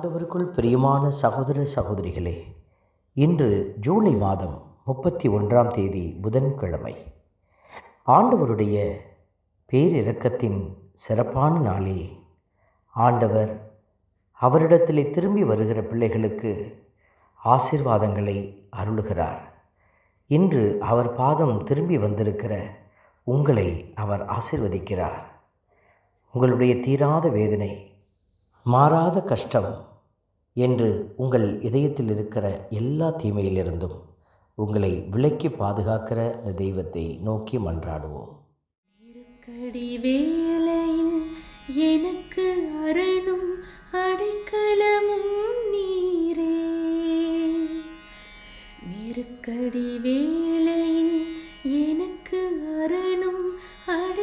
ஆண்டவருக்குள் பிரியமான சகோதர சகோதரிகளே இன்று ஜூலை மாதம் முப்பத்தி ஒன்றாம் தேதி புதன்கிழமை. ஆண்டவருடைய பேரிரக்கத்தின் சிறப்பான நாளில் ஆண்டவர் அவரிடத்திலே திரும்பி வருகிற பிள்ளைகளுக்கு ஆசீர்வாதங்களை அருளுகிறார். இன்று அவர் பாதம் திரும்பி வந்திருக்கிற உங்களை அவர் ஆசிர்வதிக்கிறார். உங்களுடைய தீராத வேதனை மாறாத கஷ்டம் என்று உங்கள் இதயத்தில் இருக்கிற எல்லா தீமையிலிருந்தும் உங்களை விலக்கி பாதுகாக்கிற இந்த தெய்வத்தை நோக்கி மன்றாடுவோம். எனக்கு அரணும் அடைக்கலமும் நீரே. நெருக்கடி வேலையில் எனக்கு அரணும் அடை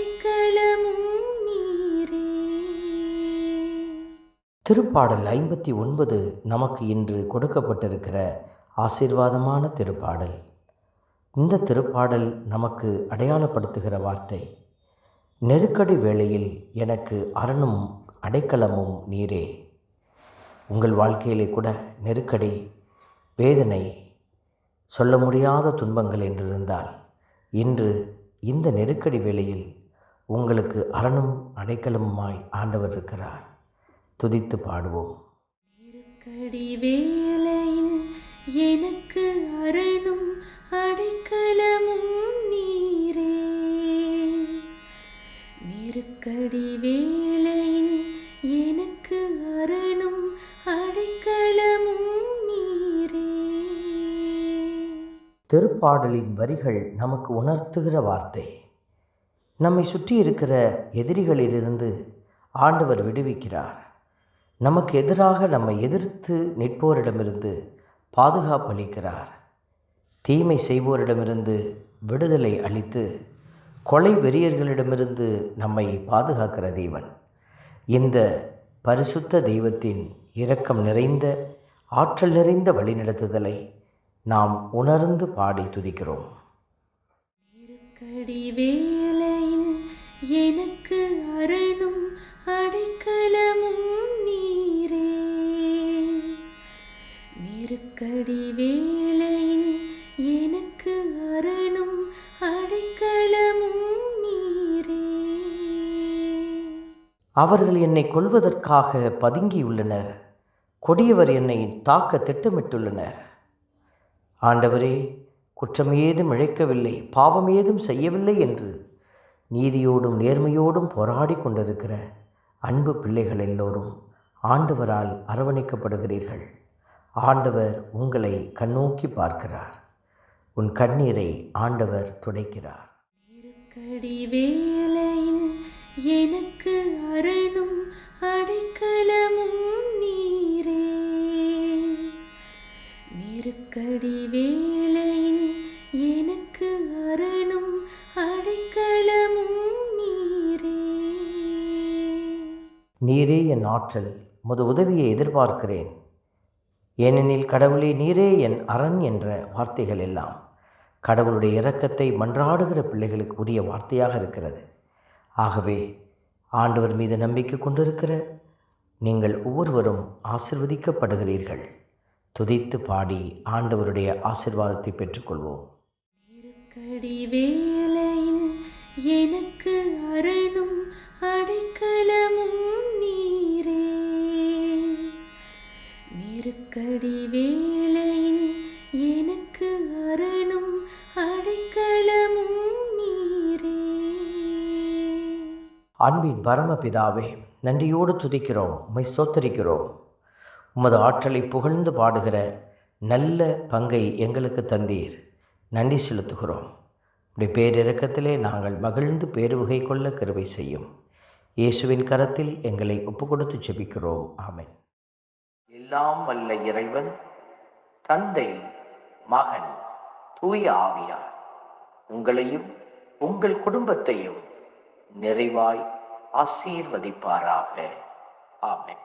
திருப்பாடல் ஐம்பத்தி ஒன்பது நமக்கு இன்று கொடுக்கப்பட்டிருக்கிற ஆசீர்வாதமான திருப்பாடல். இந்த திருப்பாடல் நமக்கு அடையாளப்படுத்துகிற வார்த்தை நெருக்கடி வேளையில் எனக்கு அரணும் அடைக்கலமும் நீரே. உங்கள் வாழ்க்கையிலே கூட நெருக்கடி வேதனை சொல்ல முடியாத துன்பங்கள் என்றிருந்தால் இன்று இந்த நெருக்கடி வேளையில் உங்களுக்கு அரணும் அடைக்கலமுமாய் ஆண்டவர் இருக்கிறார். துதித்து பாடுவோம். நெருக்கடி வேளையில் எனக்கு அரணும் அடைக்கலமும் நீரே. நெருக்கடி வேளையில் எனக்கு அரணும் அடைக்கலமும் நீரே. திருப்பாடலின் வரிகள் நமக்கு உணர்த்துகிற வார்த்தை. நம்மை சுற்றி இருக்கிற எதிரிகளிலிருந்து ஆண்டவர் விடுவிக்கிறார். நமக்கு எதிராக நம்மை எதிர்த்து நிற்போரிடமிருந்து பாதுகாப்பளிக்கிறார் தீமை செய்வோரிடமிருந்து விடுதலை அளித்து கொலை வெறியர்களிடமிருந்து நம்மை பாதுகாக்கிற தெய்வன் இந்த பரிசுத்த தெய்வத்தின் இரக்கம் நிறைந்த ஆற்றல் நிறைந்த வழிநடத்துதலை நாம் உணர்ந்து பாடி துதிக்கிறோம். எனக்கு அரணும் அடைக்கலமும் நீ அடிக்கடி வேலையில் எனக்கு அரணும் அடைக்கலமும் நீரே. அவர்கள் என்னை கொல்வதற்காக பதுங்கியுள்ளனர். கொடியவர் என்னை தாக்க திட்டமிட்டுள்ளனர். ஆண்டவரே குற்றம் ஏதும் இழைக்கவில்லை பாவம் ஏதும் செய்யவில்லை என்று நீதியோடும் நேர்மையோடும் போராடி கொண்டிருக்கிற அன்பு பிள்ளைகள் எல்லோரும் ஆண்டவரால் அரவணைக்கப்படுகிறீர்கள். ஆண்டவர் உங்களை கண்ணோக்கி பார்க்கிறார். உன் கண்ணீரை ஆண்டவர் துடைக்கிறார். எனக்கு அரணும் அடைக்கலமும் நீரே. நெருக்கடி வேளையில் எனக்கு அரணும் அடைக்கலமும் நீரே. நீரே என் ஆற்றல். முது உதவியை எதிர்பார்க்கிறேன். ஏனெனில் கடவுளே நீரே என் அரண் என்ற வார்த்தைகள் எல்லாம் கடவுளுடைய இரக்கத்தை மன்றாடுகிற பிள்ளைகளுக்கு உரிய வார்த்தையாக இருக்கிறது. ஆகவே ஆண்டவர் மீது நம்பிக்கை கொண்டிருக்கிற நீங்கள் ஒவ்வொருவரும் ஆசிர்வதிக்கப்படுகிறீர்கள். துதித்து பாடி ஆண்டவருடைய ஆசிர்வாதத்தை பெற்றுக்கொள்வோம். எனக்கு அன்பின் பரமபிதாவே நன்றியோடு துதிக்கிறோம் உம்மை சோத்தரிக்கிறோம் உமது ஆற்றலை புகழ்ந்து பாடுகிற நல்ல பங்கை எங்களுக்கு தந்தீர். நன்றி செலுத்துகிறோம். உடைய பேரிறக்கத்திலே நாங்கள் மகிழ்ந்து பேருவகை கொள்ள கிருபை செய்யும். இயேசுவின் கரத்தில் எங்களை ஒப்பு கொடுத்து செபிக்கிறோம். ஆமேன். எல்லாம் வல்ல இறைவன் தந்தை மகன் தூய ஆவியார் உங்களையும் உங்கள் குடும்பத்தையும் நிறைவாய் ஆசீர்வதிப்பாராக ஆமென்